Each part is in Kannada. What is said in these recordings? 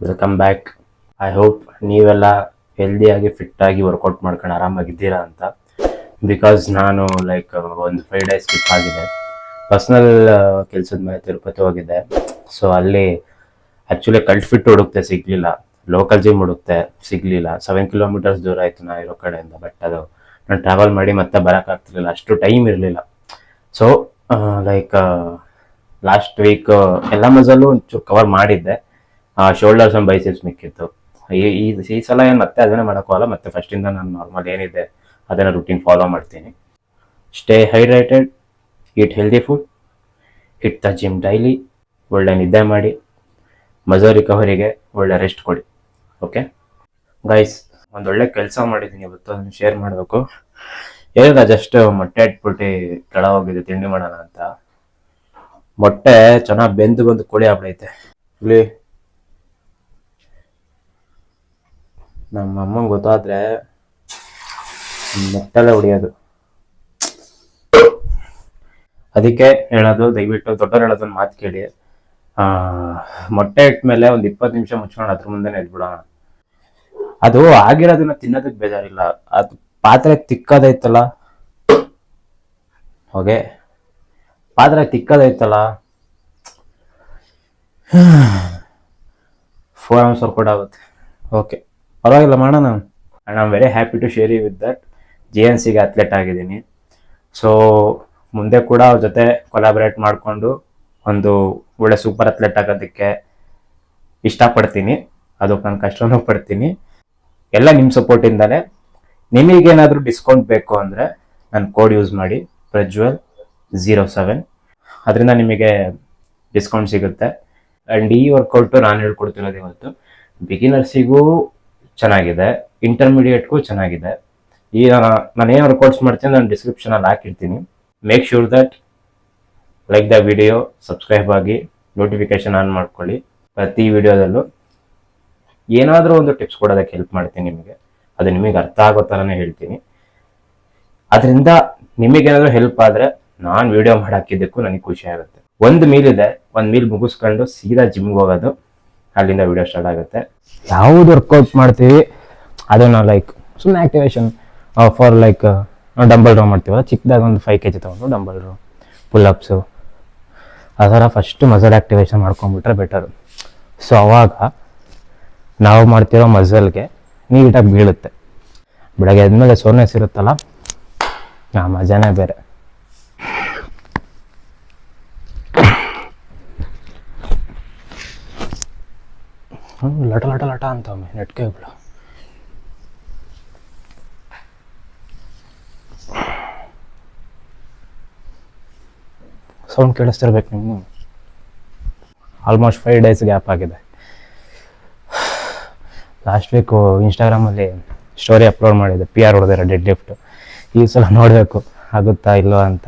ವೆಲ್ಕಮ್ ಬ್ಯಾಕ್ ಐ ಹೋಪ್ ನೀವೆಲ್ಲ ಹೆಲ್ದಿಯಾಗಿ ಫಿಟ್ಟಾಗಿ ವರ್ಕೌಟ್ ಮಾಡ್ಕೊಂಡು ಆರಾಮಾಗಿದ್ದೀರಾ ಅಂತ. ಬಿಕಾಸ್ ನಾನು ಲೈಕ್ ಒಂದು ಫೈವ್ ಡೇಸ್ ಸ್ಕಿಪ್ ಆಗಿದೆ. ಪರ್ಸ್ನಲ್ ಕೆಲಸದ ಮೇಲೆ ತಿರುಪತಿ ಹೋಗಿದ್ದೆ. ಸೊ ಅಲ್ಲಿ ಆ್ಯಕ್ಚುಲಿ ಕಲ್ಟ್ ಫಿಟ್ ಹುಡುಕ್ತೆ ಸಿಗಲಿಲ್ಲ. ಲೋಕಲ್ ಜಿಮ್ ಹುಡುಕ್ತೆ ಸಿಗಲಿಲ್ಲ. ಸೆವೆನ್ ಕಿಲೋಮೀಟರ್ಸ್ ದೂರ ಆಯಿತು ನಾ ಇರೋ ಕಡೆಯಿಂದ ಬಟ್ ಅದು ನಾನು ಟ್ರಾವೆಲ್ ಮಾಡಿ ಮತ್ತೆ ಬರೋಕ್ಕಾಗ್ತಿರ್ಲಿಲ್ಲ ಅಷ್ಟು ಟೈಮ್ ಇರಲಿಲ್ಲ. ಸೊ ಲೈಕ್ ಲಾಸ್ಟ್ ವೀಕ್ ಎಲ್ಲ ಮಜಲ್ಲೂ ಒಂಚೂರು ಕವರ್ ಮಾಡಿದ್ದೆ. ಶೋಲ್ಡರ್ಸ್ ಅಂಡ್ ಬೈಸೆಪ್ಸ್ ಮಿಕ್ಕಿತ್ತು. ಈ, ಈ- ಸಲ ಏನು ಮತ್ತೆ ಅದನ್ನೇ ಮಾಡೋಕ್ಕೋಗಲ್ಲ ಮತ್ತೆ ಫಸ್ಟಿಂದ ನಾನು ನಾರ್ಮಲ್ ಏನಿದೆ, ಅದನ್ನು ರುಟೀನ್ ಫಾಲೋ ಮಾಡ್ತೀನಿ. Stay hydrated eat healthy food hit the gym daily ಒಳ್ಳೆ ನಿದ್ದೆ ಮಾಡಿ ಮಜೋ ರಿಕವರಿಗೆ ಒಳ್ಳೆ ರೆಸ್ಟ್ ಕೊಡಿ. ಓಕೆ ಗೈಸ್ ಒಳ್ಳೆ ಕೆಲಸ ಮಾಡಿದ್ದೀನಿ ಇವತ್ತು, ಅದನ್ನು ಶೇರ್ ಮಾಡಬೇಕು. ಏನಿಲ್ಲ ಜಸ್ಟ್ ಮೊಟ್ಟೆ ಇಟ್ಬಿಟ್ಟು ಕೆಳ ಹೋಗಿದೆ ತಿಂಡಿ ಮಾಡೋಣ ಅಂತ. ಮೊಟ್ಟೆ ಚೆನ್ನಾಗಿ ಬೆಂದು ಬಂದು ಕೊಡಿ ಆಗ್ಬಿಡೈತೆ. ಇಲ್ಲಿ ನಮ್ಮ ಅಮ್ಮಂಗೆ ಗೊತ್ತಾದ್ರೆ ಮೊಟ್ಟೆಲ್ಲ ಹೊಡಿಯೋದು. ಅದಕ್ಕೆ ಹೇಳೋದು, ದಯವಿಟ್ಟು ದೊಡ್ಡವ್ರು ಹೇಳೋದೊಂದು ಮಾತು ಕೇಳಿ. ಮೊಟ್ಟೆ ಇಟ್ಮೇಲೆ ಒಂದು ಇಪ್ಪತ್ತು ನಿಮಿಷ ಮುಚ್ಕೊಂಡು ಅದ್ರ ಮುಂದೆನೆ ಎದ್ಬಿಡೋಣ ಅದು ಆಗಿರೋದನ್ನ ತಿನ್ನೋದಕ್ಕೆ ಬೇಜಾರಿಲ್ಲ. ಅದು ಪಾತ್ರೆ ತಿಕ್ಕದೈತಲ್ಲ? ಓಕೆ. ಪಾತ್ರೆ ತಿಕ್ಕದೈತಲ್ಲ? ಫೋರ್ ಅವರ್ಸ್ ವರ್ಕೌಟ್ ಆಗುತ್ತೆ. ಓಕೆ. ಪರವಾಗಿಲ್ಲ ಮಾಡೋಣ. And I'm very happy to share you with that G N ಸಿಗೆ ಅಥ್ಲೆಟ್ ಆಗಿದ್ದೀನಿ. ಸೊ ಮುಂದೆ ಕೂಡ ಅವ್ರ ಜೊತೆ ಕೊಲಾಬ್ರೇಟ್ ಮಾಡಿಕೊಂಡು ಒಂದು ಒಳ್ಳೆ ಸೂಪರ್ ಅಥ್ಲೆಟ್ ಆಗೋದಕ್ಕೆ ಇಷ್ಟಪಡ್ತೀನಿ. ಅದಕ್ಕೆ ನಾನು ಕಷ್ಟನೂ ಪಡ್ತೀನಿ. ಎಲ್ಲ ನಿಮ್ಮ ಸಪೋರ್ಟಿಂದಲೇ ನಿಮಗೇನಾದರೂ ಡಿಸ್ಕೌಂಟ್ ಬೇಕು ಅಂದರೆ ನನ್ನ ಕೋಡ್ ಯೂಸ್ ಮಾಡಿ. ಪ್ರಜ್ವಲ್ ಝೀರೋ ಸೆವೆನ್ ಅದರಿಂದ ನಿಮಗೆ ಡಿಸ್ಕೌಂಟ್ ಸಿಗುತ್ತೆ. ಆ್ಯಂಡ್ ಈ ವರ್ಕೌಟು ನಾನು ಹೇಳ್ಕೊಡ್ತಿರೋದು ಇವತ್ತು. ಬಿಗಿನರ್ಸಿಗೂ ಚೆನ್ನಾಗಿದೆ. ಇಂಟರ್ಮೀಡಿಯೇಟ್ಗೂ ಚೆನ್ನಾಗಿದೆ. ಈ ನಾನು ಏನು ರೆಕಾರ್ಡ್ಸ್ ಮಾಡ್ತೀನಿ, ನಾನು ಡಿಸ್ಕ್ರಿಪ್ಷನಲ್ಲಿ ಹಾಕಿರ್ತೀನಿ. Make sure that like the video subscribe ಆಗಿ ನೋಟಿಫಿಕೇಶನ್ ಆನ್ ಮಾಡ್ಕೊಳ್ಳಿ. ಪ್ರತಿ ವಿಡಿಯೋದಲ್ಲೂ ಏನಾದರೂ ಒಂದು ಟಿಪ್ಸ್ ಕೊಡೋದಕ್ಕೆ ಹೆಲ್ಪ್ ಮಾಡ್ತೀನಿ ನಿಮಗೆ. ಅದು ನಿಮಗೆ ಅರ್ಥ ಆಗೋ ಥರನೇ ಹೇಳ್ತೀನಿ. ಅದರಿಂದ ನಿಮಗೇನಾದರೂ ಹೆಲ್ಪ್ ಆದರೆ ನಾನು ವಿಡಿಯೋ ಮಾಡಾಕಿದ್ದಕ್ಕೂ ನನಗೆ ಖುಷಿ ಆಗುತ್ತೆ. ಒಂದು ಮೀಲ್ ಇದೆ, ಒಂದು ಮೀಲ್ ಮುಗಿಸ್ಕೊಂಡು ಸೀದಾ ಜಿಮ್ಗೆ ಹೋಗೋದು. ಅಲ್ಲಿಂದ ವಿಡಿಯೋ ಸ್ಟಾರ್ಟ್ ಆಗುತ್ತೆ. ಯಾವ್ದು ವರ್ಕೌಟ್ ಮಾಡ್ತೀವಿ, ಅದನ್ನು ಲೈಕ್ ಸುಮ್ಮನೆ activation for like dumbbell draw ಮಾಡ್ತೀವಲ್ಲ, ಚಿಕ್ಕದಾಗ ಒಂದು ಫೈವ್ ಕೆ ಜಿ ತೊಗೊಂಡು ಡಂಬಲ್ ಡ್ರಾ ಪುಲ್ಅಪ್ಸು ಆ ಥರ ಫಸ್ಟು ಮಸಲ್ ಆ್ಯಕ್ಟಿವೇಶನ್ ಮಾಡ್ಕೊಂಡ್ಬಿಟ್ರೆ ಬೆಟರು ಸೊ ಅವಾಗ ನಾವು ಮಾಡ್ತಿರೋ ಮಸಲ್ಗೆ ನೀಟಾಗಿ ಬೀಳುತ್ತೆ. ಬೆಳಗ್ಗೆ ಆದಮೇಲೆ ಸೋರ್ನೆಸ್ ಇರುತ್ತಲ್ಲ, ಆ ಮಜಾನೇ ಬೇರೆ. ಲಟ ಲಟ ಲಟ ಅಂತವಮ್ಮೆ ನೆಟ್ ಕೇಬಲ್ ಸೌಂಡ್ ಕೇಳಿಸ್ತಿರ್ಬೇಕು ನಿಮ್ಮ ಆಲ್ಮೋಸ್ಟ್ ಫೈವ್ ಡೇಸ್ ಗ್ಯಾಪ್ ಆಗಿದೆ. ಲಾಸ್ಟ್ ವೀಕು ಇನ್ಸ್ಟಾಗ್ರಾಮಲ್ಲಿ ಸ್ಟೋರಿ ಅಪ್ಲೋಡ್ ಮಾಡಿದೆ ಪಿ ಆರ್ ಹೊಡೆದಿರೋ ಡೆಡ್ ಲಿಫ್ಟ್ ಈ ಸಲ ನೋಡಬೇಕು, ಆಗುತ್ತಾ ಇಲ್ಲೋ ಅಂತ.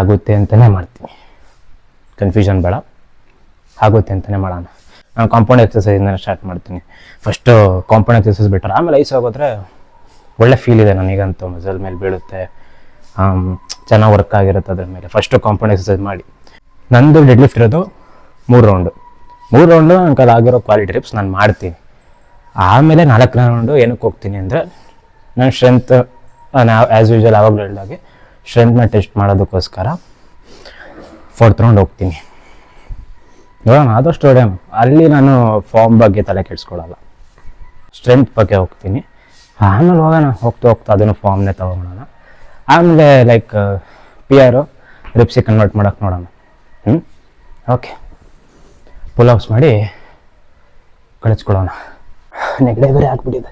ಆಗುತ್ತೆ ಅಂತಲೇ ಮಾಡ್ತೀನಿ. ಕನ್ಫ್ಯೂಷನ್ ಬೇಡ. ಆಗುತ್ತೆ ಅಂತಲೇ ಮಾಡೋಣ. ನಾನು ಕಾಂಪೌಂಡ್ ಎಕ್ಸಸೈಸಿಂದ ಸ್ಟಾರ್ಟ್ ಮಾಡ್ತೀನಿ. ಫಸ್ಟು ಕಾಂಪೌಂಡ್ ಎಕ್ಸಸೈಸ್ ಬಿಟ್ಟರೆ ಆಮೇಲೆ ಐಸ್ ಹೋಗೋದ್ರೆ ಒಳ್ಳೆ ಫೀಲ್ ಇದೆ ನನಗಂತೂ. ಮಸಲ್ ಮೇಲೆ ಬೀಳುತ್ತೆ. ಚೆನ್ನಾಗಿ ವರ್ಕ್ ಆಗಿರುತ್ತೆ ಅದ್ರ ಮೇಲೆ. ಫಸ್ಟು ಕಾಂಪೌಂಡ್ ಎಕ್ಸಸೈಸ್ ಮಾಡಿ. ನಂದು ಡೆಡ್ ಲಿಫ್ಟ್ ಇರೋದು ಮೂರು ರೌಂಡು ಮೂರು ರೌಂಡು ನನಗೆ ಅದಾಗಿರೋ ಕ್ವಾಲಿಟಿ ಟ್ರಿಪ್ಸ್ ನಾನು ಮಾಡ್ತೀನಿ. ಆಮೇಲೆ ನಾಲ್ಕು ರೌಂಡು ಏನಕ್ಕೆ ಹೋಗ್ತೀನಿ ಅಂದರೆ ನಾನು ಸ್ಟ್ರೆಂತ್ ನಾನು ಆ್ಯಸ್ ಯೂಶಲ್ ಯಾವಾಗಲೂ ಹೇಳಿದಾಗೆ ಸ್ಟ್ರೆಂತ್ನ ಟೆಸ್ಟ್ ಮಾಡೋದಕ್ಕೋಸ್ಕರ ಫೋರ್ತ್ ರೌಂಡ್ ಹೋಗ್ತೀನಿ. ನೋಡೋಣ, ಆದಷ್ಟು ಹೊಡೆಯೋಣ ಅಲ್ಲಿ ನಾನು ಫಾರ್ಮ್ ಬಗ್ಗೆ ತಲೆ ಕೆಡಿಸ್ಕೊಳಲ್ಲ. ಸ್ಟ್ರೆಂತ್ ಬಗ್ಗೆ ಹೋಗ್ತೀನಿ. ಆಮೇಲೆ ಹೋಗೋಣ, ಹೋಗ್ತಾ ಹೋಗ್ತಾ ಅದನ್ನು ಫಾರ್ಮ್ನೇ ತೊಗೊಳೋಣ ಆಮೇಲೆ ಲೈಕ್ ಪಿ ಆರು ರಿಪ್ಸಿ ಕನ್ವರ್ಟ್ ಮಾಡೋಕ್ಕೆ ನೋಡೋಣ. ಹ್ಞೂ ಓಕೆ ಪುಲ್ ಮಾಡಿ ಕಳಿಸ್ಕೊಡೋಣ ನೆಗಡೆ ಬೇರೆ ಹಾಕ್ಬಿಟ್ಟಿದೆ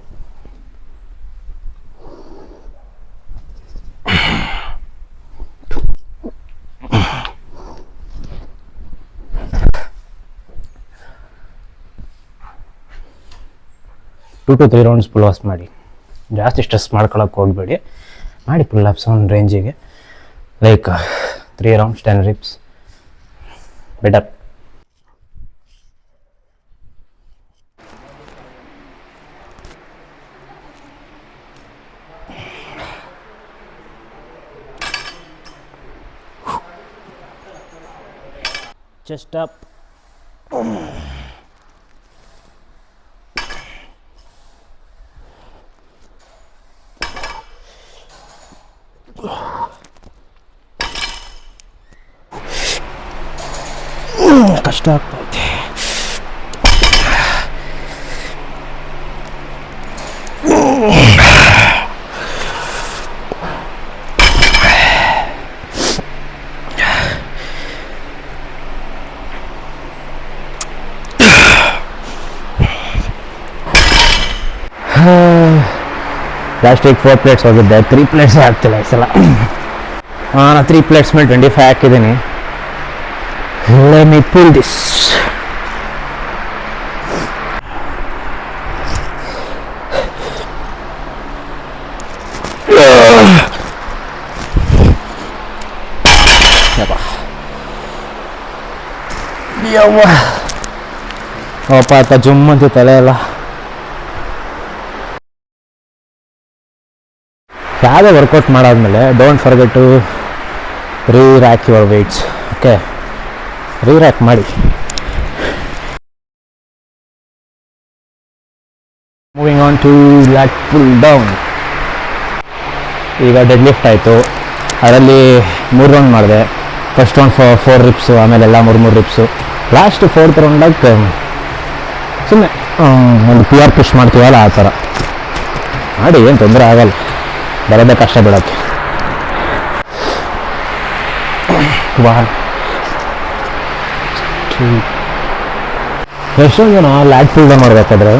two to three rounds pull ups ಮಾಡಿ. ಜಾಸ್ತಿ ಸ್ಟ್ರೆಸ್ ಮಾಡ್ಕೊಳಕ್ಕೆ ಹೋಗಬೇಡಿ. ಮಾಡಿ ಪುಲ್ ಅಪ್ಸ್ ಒಂದು ರೇಂಜಿಗೆ like three rounds ten reps better chest up ಕಷ್ಟ ಆಗ್ತೈತೆ ಲಾಸ್ಟಿಗೆ ಫೋರ್ ಪ್ಲೇಟ್ಸ್ ಹೋಗಿದ್ದೆ. ತ್ರೀ ಪ್ಲೇಟ್ಸ್ ಆಗ್ತಿಲ್ಲ ಈ ಸಲ. ನಾನು ತ್ರೀ ಪ್ಲೇಟ್ಸ್ ಮೇಲೆ ಟ್ವೆಂಟಿ ಫೈವ್ ಹಾಕಿದ್ದೀನಿ. Let ಪೂಲ್ ದಿಸ್ ಯವ್ವ. ಅಪ್ಪ ಅಪ್ಪ ಜುಮ್ ಅಂತ ತಲೆ ಎಲ್ಲ. ಯಾವುದೇ ವರ್ಕೌಟ್ ಮಾಡಾದ್ಮೇಲೆ don't forget to rerack your weights okay rerack ಮಾಡಿ moving on to lat down ಈಗ ಡೆಡ್ ಲಿಫ್ಟ್ ಆಯಿತು. ಅದರಲ್ಲಿ ಮೂರು ರೌಂಡ್ ಮಾಡಿದೆ. First round four four reps ಆಮೇಲೆ ಎಲ್ಲ ಮೂರು ಮೂರು ರಿಪ್ಸು ಲಾಸ್ಟ್ ಫೋರ್ತ್ ರೌಂಡಾಗ ಸುಮ್ಮನೆ ಒಂದು ಪಿ ಆರ್ ಪುಷ್ ಮಾಡ್ತೀವಲ್ಲ ಆ ಥರ. ಮಾಡಿ, ಏನು ತೊಂದರೆ ಆಗಲ್ಲ. ಬರೋದೇ ಕಷ್ಟ ಬಿಡೋಕ್ಕೆ ಎಷ್ಟೊಂದು ಜನ ಲ್ಯಾಟ್ ಫುಲ್ ಮಾಡಬೇಕಾದ್ರೆ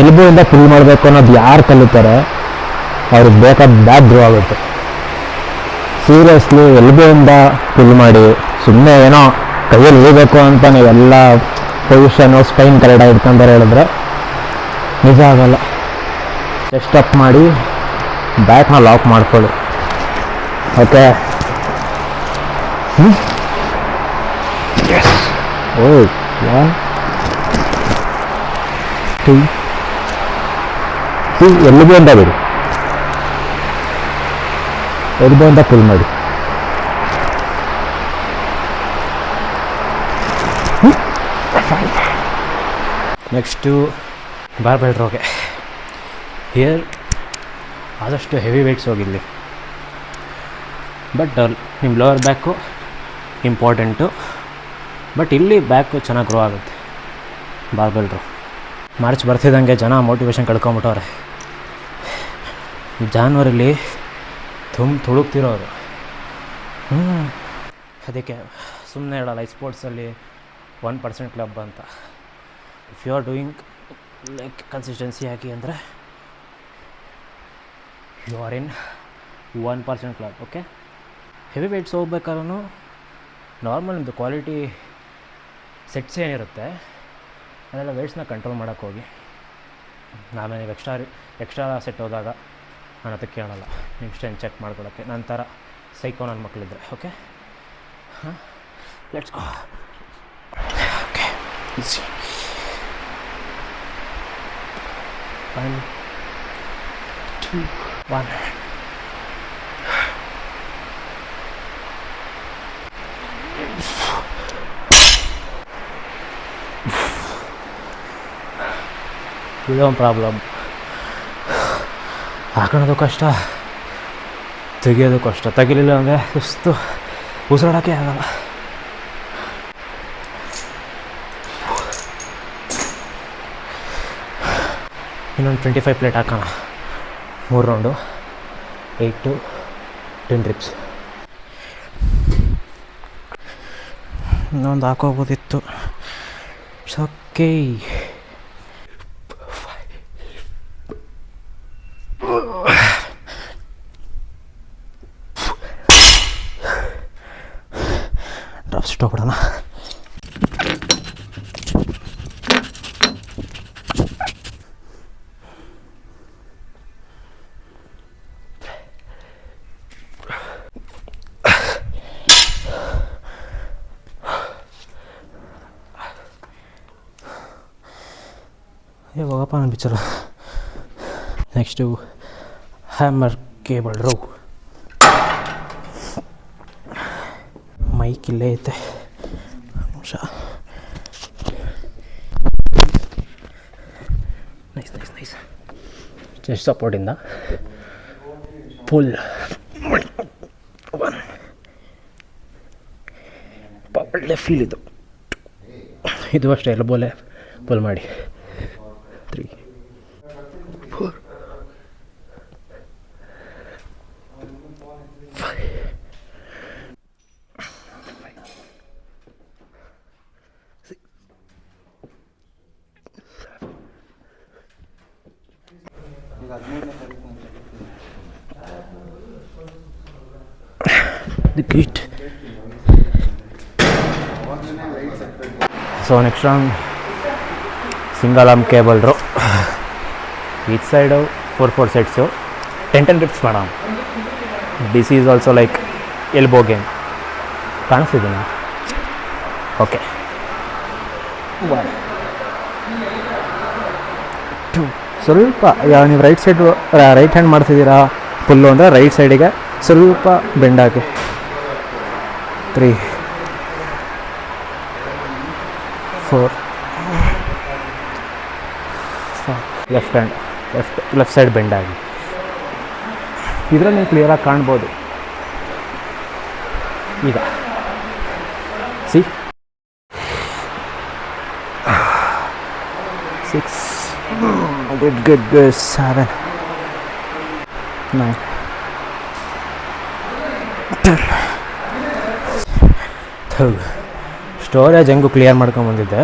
ಎಲ್ಬೋಯಿಂದ ಫುಲ್ ಮಾಡಬೇಕು ಅನ್ನೋದು ಯಾರು ಕಲಿತಾರೆ, ಅವ್ರಿಗೆ ಬೇಕಾದ ಬ್ಯಾಕ್ ಗ್ರೋ ಆಗುತ್ತೆ. ಸೀರಿಯಸ್ಲಿ ಎಲ್ಬೋಯಿಂದ ಫುಲ್ ಮಾಡಿ ಸುಮ್ಮನೆ ಏನೋ ಕೈಯಲ್ಲಿ ಇಳಿಬೇಕು ಅಂತ ನೀವೆಲ್ಲ ಪೊಸಿಷನು ಸ್ಪೈನ್ ಕರೆಕ್ಟಾಗಿ ಇಟ್ಕೊಂತಾರೆ ಹೇಳಿದ್ರೆ ನಿಜ ಆಗಲ್ಲ. ಚೆಸ್ಟ್ ಅಪ್ ಮಾಡಿ ಬ್ಯಾಕ್ನ ಲಾಕ್ ಮಾಡ್ಕೊಳ್ಳಿ. Okay Oh, one, two two ಎಲ್ಲಿಗೆ ಅಂತ ಬಿಡಿ. ಎಲ್ಲಿಗೆ ಅಂತ ಫುಲ್ ಮಾಡಿ. ನೆಕ್ಸ್ಟು ಬಾರ್ಬೆಲ್ ರೋಗೆ ಹಿಯರ್ ಆದಷ್ಟು ಹೆವಿ ವೆಯ್ಟ್ಸ್ ಹೋಗಿರಲಿ. ಬಟ್ ನಿಮ್ಮ ಲೋವರ್ ಬ್ಯಾಕು ಇಂಪಾರ್ಟೆಂಟು ಬಟ್ ಇಲ್ಲಿ ಬ್ಯಾಕು ಚೆನ್ನಾಗಿ ಗ್ರೋ ಆಗುತ್ತೆ. ಬಾರ್ಬೆಲ್ರು ಮಾರ್ಚ್ ಬರ್ತಿದ್ದಂಗೆ ಜನ ಮೋಟಿವೇಶನ್ ಕಳ್ಕೊಂಬಿಟ್ಟವ್ರೆ. ಜಾನ್ವರಿಲಿ ತುಂಬ ತುಳುಕ್ತಿರೋರು. ಹ್ಞೂ ಅದಕ್ಕೆ ಸುಮ್ಮನೆ ಹೇಳಲ್ಲ, ಈ ಸ್ಪೋರ್ಟ್ಸಲ್ಲಿ ಒನ್ ಪರ್ಸೆಂಟ್ ಕ್ಲಬ್ ಅಂತ. If you are doing like consistency ಹಾಕಿ ಅಂದರೆ you are in one percent club okay heavy weights ಹೋಗ್ಬೇಕಾದ್ರೂ normal ನಿಮ್ಮದು ಕ್ವಾಲಿಟಿ ಸೆಟ್ಸ್ ಏನಿರುತ್ತೆ, ಅದೆಲ್ಲ ವೆಯ್ಟ್ಸ್ನ ಕಂಟ್ರೋಲ್ ಮಾಡೋಕ್ಕೆ ಹೋಗಿ. ಆಮೇಲೆ ನೀವು ಎಕ್ಸ್ಟ್ರಾ ಎಕ್ಸ್ಟ್ರಾ ಸೆಟ್ ಹೋದಾಗ ನಾನು ಅದಕ್ಕೆ ಕೇಳೋಲ್ಲ ನಿಮ್ಮ ಸ್ಟ್ರೆಂತ್ ಚೆಕ್ ಮಾಡ್ಕೊಳ್ಳೋಕ್ಕೆ ಥರ ಸೈಕೋ ನನ್ನ ಮಕ್ಕಳಿದ್ರೆ ಓಕೆ ಹಾಂ let's go okay easy one two one ಇದೊಂದು ಪ್ರಾಬ್ಲಮ್ ಹಾಕೊಳ್ಳೋದು ಕಷ್ಟ ತೆಗಿಯೋದು ಕಷ್ಟ ತೆಗಿಲಿಲ್ಲ ಅಂದರೆ ಸುಸ್ತು ಉಸಿರಾಡೋಕ್ಕೆ ಆಗಲ್ಲ ಇನ್ನೊಂದು ಟ್ವೆಂಟಿ ಫೈವ್ ಪ್ಲೇಟ್ ಹಾಕೋಣ ಮೂರು round. Eight to ten reps ಇನ್ನೊಂದು ಹಾಕೋಬೋದಿತ್ತು. ಓಕೆ ಡ್ರಾಪ್ಸ್ ಇಟ್ಟೋಗ್ಬಿಡೋಣ ನನ್ನ next hammer cable row. Mic ಇಲ್ಲೇ ಐತೆ. ನಿಮಿಷ. ನೈಸ್ ನೈಸ್ ನೈಸ್ ಚೆಸ್ಟ್ ಸಪೋರ್ಟಿಂದ ಫುಲ್ ಒಳ್ಳೆ ಫೀಲ್ ಇದು. ಇದು ಅಷ್ಟೇ ಎಲ್ಬೋಲೆ ಪುಲ್ ಮಾಡಿ. So next round single cable row each side four four sets ten ten reps ಮಾಡೋಣ this is also like elbow game ಕಾಣಿಸ್ತಿದ್ದೀನ okay ಸ್ವಲ್ಪ ನೀವು ರೈಟ್ ಸೈಡ್ ರೈಟ್ ಹ್ಯಾಂಡ್ ಮಾಡ್ತಿದ್ದೀರಾ? ಫುಲ್ಲು ಅಂದರೆ ರೈಟ್ ಸೈಡಿಗೆ ಸ್ವಲ್ಪ bend three four left hand left left side bend ಆಗಿ. ಇದರಲ್ಲಿ ನೀವು ಕ್ಲಿಯರಾಗಿ ಕಾಣ್ಬೋದು. ಈಗ. C six good good good seven nine storage ಹೆಂಗೂ ಕ್ಲಿಯರ್ ಮಾಡ್ಕೊಂಬಂದಿದ್ದೆ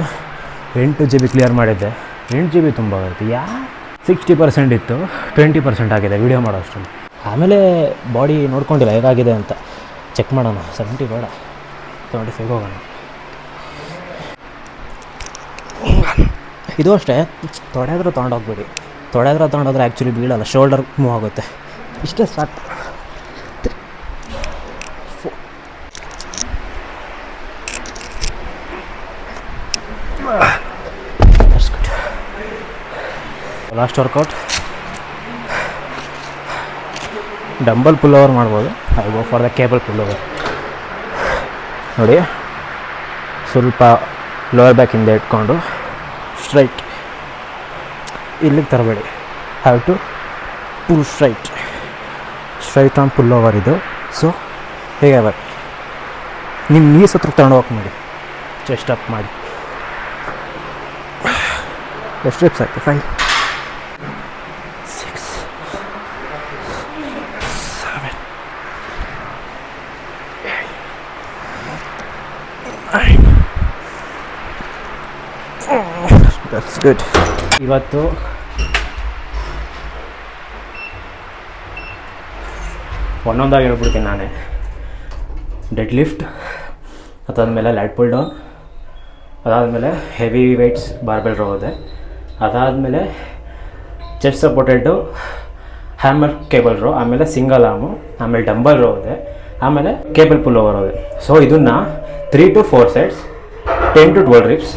ಎಂಟು ಜಿ ಬಿ ಕ್ಲಿಯರ್ ಮಾಡಿದ್ದೆ. ಎಂಟು ಜಿ ಬಿ ತುಂಬ ಆಗುತ್ತೆ. ಯಾ? ಸಿಕ್ಸ್ಟಿ ಪರ್ಸೆಂಟ್ ಇತ್ತು. ಟ್ವೆಂಟಿ ಪರ್ಸೆಂಟ್ ಆಗಿದೆ. ವೀಡಿಯೋ ಮಾಡೋ ಅಷ್ಟೊಂದು. ಆಮೇಲೆ ಬಾಡಿ ನೋಡ್ಕೊಂಡಿಲ್ಲ, ಹೇಗಾಗಿದೆ ಅಂತ. ಚೆಕ್ ಮಾಡೋಣ. ಸೆವೆಂಟಿ ಬೇಡ. ಸೆವೆಂಟಿ ಫೈವ್ ಹೋಗೋಣ. ಇದು ಅಷ್ಟೇ. ತೊಡೆದ್ರೆ ತೊಗೊಂಡೋಗ್ಬೇಡಿ. ತೊಡೆದ್ರೆ ತೊಗೊಂಡೋದ್ರೆ ಆ್ಯಕ್ಚುಲಿ ಬೀಳಲ್ಲ. ಶೋಲ್ಡರ್ ಮೂವ್ ಆಗುತ್ತೆ. ಇಷ್ಟೇ ಸಾಕು. Last workout dumbbell pull over ಮಾಡ್ಬೋದು. I go for the cable pull over ನೋಡಿ. ಸ್ವಲ್ಪ ಲೋವರ್ ಬ್ಯಾಕಿಂದ ಇಟ್ಕೊಂಡು ಸ್ಟ್ರೈಟ್ ಇಲ್ಲಿಗೆ ತರಬೇಡಿ. Have to pull straight straight on pull over ಇದು. ಸೊ ಹೇಗೆ ಬರ್ ನಿಮ್ಮ ನೀಸ್ ಹತ್ರ ತಗೊಂಡು ಹೋಗಿ ಮಾಡಿ. ಚೆಸ್ಟ್ ಅಪ್ ಮಾಡಿ. ಎಷ್ಟು reps fine six seven that's good ಇವತ್ತು ಒಂದೊಂದಾಗಿ ಹೇಳ್ಬಿಡ್ತೀನಿ ನಾನೇ. ಡೆಡ್ ಲಿಫ್ಟ್ ಅದಾದಮೇಲೆ ಲ್ಯಾಟ್ ಪುಲ್ ಡೌನ್ ಅದಾದಮೇಲೆ ಹೆವಿ ವೆಯ್ಟ್ಸ್ ಬಾರ್ಬೆಲ್ ಹೋದೆ ಅದಾದಮೇಲೆ chest supported hammer cable row ಆಮೇಲೆ ಸಿಂಗಲ್ ಆರ್ಮು ಆಮೇಲೆ ಡಂಬಲ್ ರೋ ಹೋದೆ ಆಮೇಲೆ ಕೇಬಲ್ ಪುಲ್ ಓವರ್ ಹೋದೆ ಸೊ ಇದನ್ನು three to four sets ten to twelve reps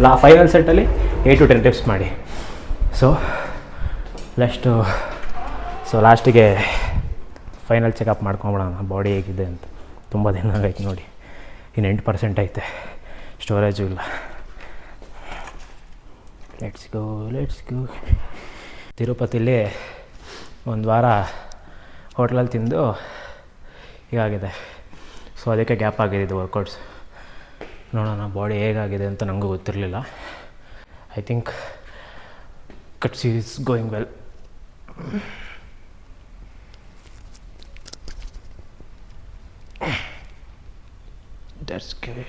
law final ಸೆಟ್ಟಲ್ಲಿ ಏಯ್ಟ್ ಟು ಟೆನ್ ಟಿಪ್ಸ್ ಮಾಡಿ. ಸೊ ನೆಕ್ಸ್ಟು ಸೊ ಲಾಸ್ಟಿಗೆ ಫೈನಲ್ ಚೆಕಪ್ ಮಾಡ್ಕೊಂಬಿಡೋಣ. ಬಾಡಿ ಹೇಗಿದೆ ಅಂತ. ತುಂಬ ದಿನ ಆಗೈತೆ ನೋಡಿ. ಇನ್ನು ಎಂಟು ಪರ್ಸೆಂಟ್ ಐತೆ. ಸ್ಟೋರೇಜು ಇಲ್ಲ. ಲೆಟ್ಸ್ ಗೋ ಲೆಟ್ಸ್ ಗೋ ತಿರುಪತಿಲಿ ಒಂದು ವಾರ ಹೋಟ್ಲಲ್ಲಿ ತಿಂದು ಹೀಗಾಗಿದೆ ಸೊ ಅದಕ್ಕೆ ಗ್ಯಾಪ್ ಆಗಿದೆ ಇದು ವರ್ಕೌಟ್ಸ್ ನೋಡೋಣ ಬಾಡಿ ಹೇಗಾಗಿದೆ ಅಂತ ನನಗೂ ಗೊತ್ತಿರಲಿಲ್ಲ. I think Katsu is going well. That's good.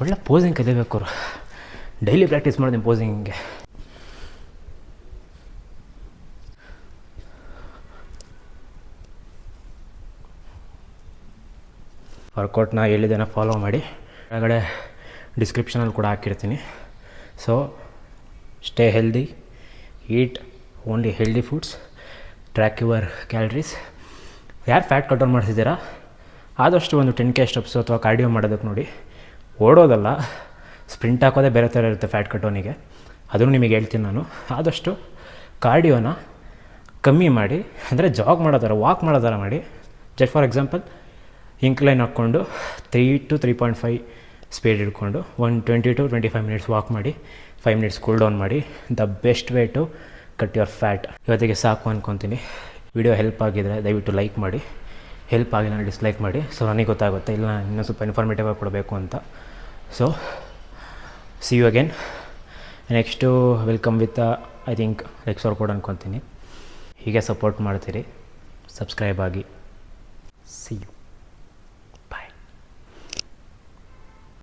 ಒಳ್ಳೆ ಪೋಸಿಂಗ್ ಕಲಿಬೇಕು ಅವರು. ಡೈಲಿ ಪ್ರಾಕ್ಟೀಸ್ ಮಾಡಿದೆ ಪೋಸಿಂಗ್ಗೆ ವರ್ಕೌಟ್ನ ಹೇಳಿದ್ದೇನೆ ಫಾಲೋ ಮಾಡಿ, ಕೆಳಗಡೆ ಡಿಸ್ಕ್ರಿಪ್ಷನಲ್ಲಿ ಕೂಡ ಹಾಕಿರ್ತೀನಿ. So stay healthy eat only healthy foods track your calories ಯಾರು ಫ್ಯಾಟ್ ಕಂಟ್ರೋಲ್ ಮಾಡ್ತಿದ್ದೀರಾ? ಆದಷ್ಟು ಒಂದು ಟೆನ್ ಕೆ ಸ್ಟೆಪ್ಸು ಅಥವಾ ಕಾರ್ಡಿಯೋ ಮಾಡೋದಕ್ಕೆ ನೋಡಿ. ಓಡೋದಲ್ಲ, ಸ್ಪ್ರಿಂಟ್ ಹಾಕೋದೇ ಬೇರೆ ಥರ ಇರುತ್ತೆ ಫ್ಯಾಟ್ ಕಟೋನಿಗೆ ಅದನ್ನು ನಿಮಗೆ ಹೇಳ್ತೀನಿ ನಾನು. ಆದಷ್ಟು ಕಾರ್ಡಿಯೋನ ಕಮ್ಮಿ ಮಾಡಿ, ಅಂದರೆ ಜಾಗ್ ಮಾಡೋದಾರ ವಾಕ್ ಮಾಡೋದಾರ ಮಾಡಿ ಜಸ್ಟ್ ಫಾರ್ ಎಕ್ಸಾಂಪಲ್ ಇಂಕ್ಲೈನ್ ಹಾಕ್ಕೊಂಡು three to three point five speed ಹಿಡ್ಕೊಂಡು one twenty to twenty five minutes walk ಮಾಡಿ ಫೈವ್ ಮಿನಿಟ್ಸ್ ಕೂಲ್ ಡೌನ್ ಮಾಡಿ the best way to cut your fat ಇವತ್ತಿಗೆ ಸಾಕು ಅಂದ್ಕೊತೀನಿ ವಿಡಿಯೋ ಹೆಲ್ಪ್ ಆಗಿದ್ರೆ ದಯವಿಟ್ಟು ಲೈಕ್ ಮಾಡಿ. ಹೆಲ್ಪ್ ಆಗಿಲ್ಲ ಡಿಸ್ಲೈಕ್ ಮಾಡಿ. ಸೊ ನನಗೆ ಗೊತ್ತಾಗುತ್ತೆ. ಇಲ್ಲ ಇನ್ನೂ ಸ್ವಲ್ಪ ಇನ್ಫಾರ್ಮೇಟಿವ್ ಆಗಿ ಕೊಡಬೇಕು ಅಂತ. So see you again next welcome with I think ರೆಕ್ಸೋರ್ ಕೋಡ್ ಅನ್ಕೊತೀನಿ. ಹೀಗೆ ಸಪೋರ್ಟ್ ಮಾಡ್ತೀರಿ. ಸಬ್ಸ್ಕ್ರೈಬ್ ಆಗಿ. C you